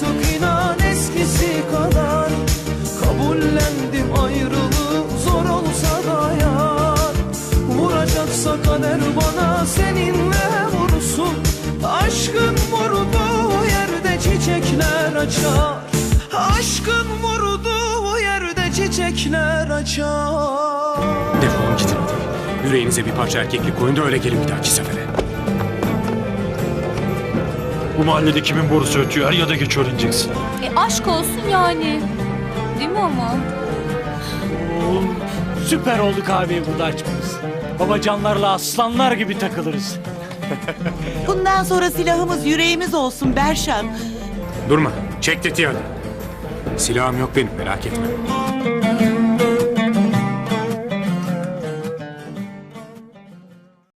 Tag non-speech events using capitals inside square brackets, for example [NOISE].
artık inan eskisi kadar Kabullendim ayrılığı zor olsa da yar Vuracaksa kader bana seninle vursun Aşkın vurduğu yerde çiçekler açar Aşkın vurduğu yerde çiçekler açar Defolun gidin. Yüreğinize bir parça erkeklik koyun da öyle gelin bir dahaki sefere. Bu mahallede kimin borusu ötüyor her ya da geç öğreneceksin. E aşk olsun yani. Değil mi ama? Süper olduk abi burada açmamız. Babacanlarla aslanlar gibi takılırız. [LAUGHS] Bundan sonra silahımız yüreğimiz olsun Berşem. Durma. Çek tetiği hadi. Silahım yok benim merak etme.